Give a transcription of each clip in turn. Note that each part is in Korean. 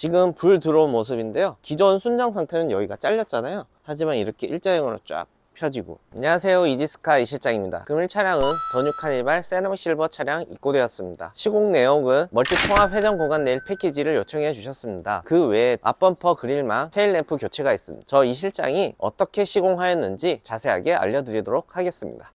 지금 불 들어온 모습인데요. 기존 순정 상태는 여기가 잘렸잖아요. 하지만 이렇게 일자형으로 쫙 펴지고. 안녕하세요. 이지스카 이실장입니다. 금일 차량은 더뉴 카니발 세라믹 실버 차량 입고되었습니다. 시공 내역은 멀티 통합 회전 공간 내일 패키지를 요청해 주셨습니다. 그 외에 앞범퍼 그릴망 테일 램프 교체가 있습니다. 저 이실장이 어떻게 시공하였는지 자세하게 알려드리도록 하겠습니다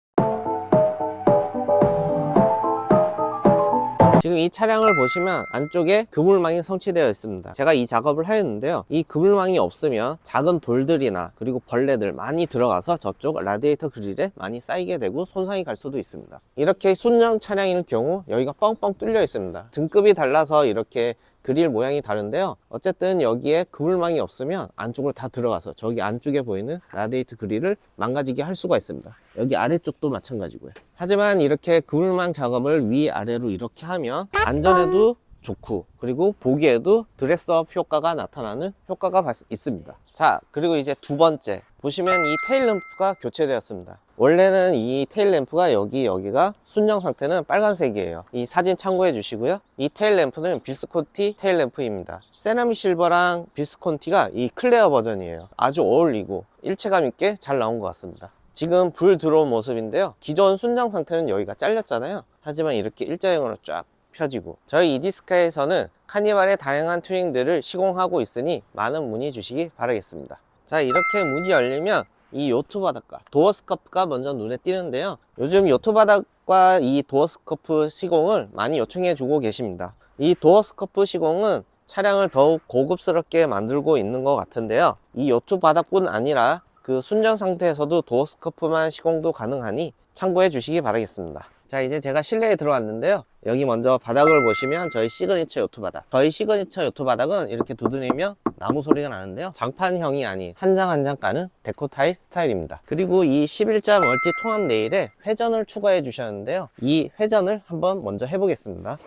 지금 이 차량을 보시면 안쪽에 그물망이 성취되어 있습니다. 제가 이 작업을 하였는데요. 이 그물망이 없으면 작은 돌들이나 그리고 벌레들 많이 들어가서 저쪽 라디에이터 그릴에 많이 쌓이게 되고 손상이 갈 수도 있습니다. 이렇게 순정 차량인 경우 여기가 뻥뻥 뚫려 있습니다. 등급이 달라서 이렇게 그릴 모양이 다른데요. 어쨌든 여기에 그물망이 없으면 안쪽으로 다 들어가서 저기 안쪽에 보이는 라디에이터 그릴을 망가지게 할 수가 있습니다. 여기 아래쪽도 마찬가지고요. 하지만 이렇게 그물망 작업을 위아래로 이렇게 하면 안전에도 좋고 그리고 보기에도 드레스업 효과가 나타나는 효과가 발- 있습니다. 자 그리고 이제 두 번째. 보시면 이 테일 램프가 교체되었습니다. 원래는 이 테일 램프가 여기 여기가 순정 상태는 빨간색이에요. 이 사진 참고해 주시고요. 이 테일 램프는 비스콘티 테일 램프입니다. 세라믹 실버랑 비스콘티가 이 클레어 버전이에요. 아주 어울리고 일체감 있게 잘 나온 것 같습니다. 지금 불 들어온 모습인데요. 기존 순정 상태는 여기가 잘렸잖아요. 하지만 이렇게 일자형으로 쫙 펴지고. 저희 이디스카에서는 카니발의 다양한 튜닝들을 시공하고 있으니 많은 문의 주시기 바라겠습니다. 자 이렇게 문이 열리면 이 요트 바닥과 도어 스커프가 먼저 눈에 띄는데요. 요즘 요트 바닥과 이 도어 스커프 시공을 많이 요청해 주고 계십니다. 이 도어 스커프 시공은 차량을 더욱 고급스럽게 만들고 있는 것 같은데요. 이 요트 바닥뿐 아니라 그 순정 상태에서도 도어 스커프만 시공도 가능하니 참고해 주시기 바라겠습니다 자 이제 제가 실내에 들어왔는데요. 여기 먼저 바닥을 보시면 저희 시그니처 요트 바닥. 저희 시그니처 요트 바닥은 이렇게 두드리면 나무 소리가 나는데요. 장판형이 아닌 한 장 한 장 까는 데코 타일 스타일입니다. 그리고 이 11자 멀티 통합 네일에 회전을 추가해 주셨는데요. 이 회전을 한번 먼저 해보겠습니다.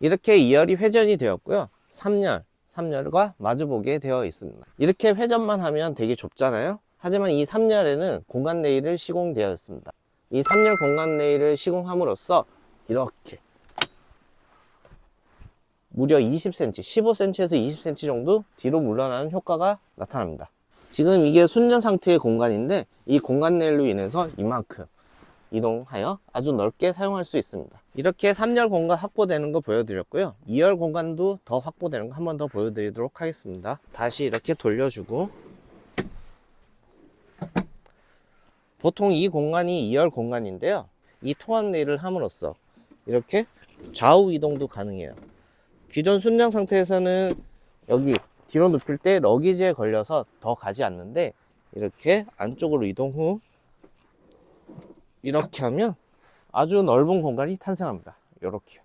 이렇게 2열이 회전이 되었고요. 3열 3열과 마주보게 되어 있습니다. 이렇게 회전만 하면 되게 좁잖아요 하지만 이 3열에는 공간 레일을 시공되어 있습니다. 이 3열 공간 레일을 시공함으로써 이렇게 무려 20cm, 15cm에서 20cm 정도 뒤로 물러나는 효과가 나타납니다. 지금 이게 순전 상태의 공간인데 이 공간 레일로 인해서 이만큼 이동하여 아주 넓게 사용할 수 있습니다. 이렇게 3열 공간 확보되는 거 보여드렸고요. 2열 공간도 더 확보되는 거 한 번 더 보여드리도록 하겠습니다. 다시 이렇게 돌려주고 보통 이 공간이 2열 공간인데요 이 통합 레일을 함으로써 이렇게 좌우 이동도 가능해요 기존 순정 상태에서는 여기 뒤로 눕힐 때 러기지에 걸려서 더 가지 않는데 이렇게 안쪽으로 이동 후 이렇게 하면 아주 넓은 공간이 탄생합니다. 이렇게.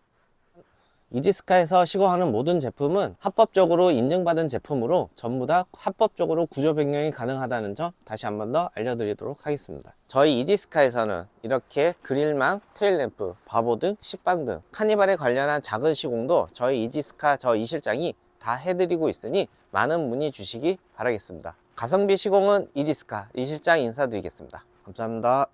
이지스카에서 시공하는 모든 제품은 합법적으로 인증받은 제품으로 전부 다 합법적으로 구조 변경이 가능하다는 점 다시 한 번 더 알려드리도록 하겠습니다. 저희 이지스카에서는 이렇게 그릴망, 테일램프, 바보 등 식빵 등 카니발에 관련한 작은 시공도 저희 이지스카 저 이실장이 다 해드리고 있으니 많은 문의 주시기 바라겠습니다. 가성비 시공은 이지스카 이실장 인사드리겠습니다. 감사합니다.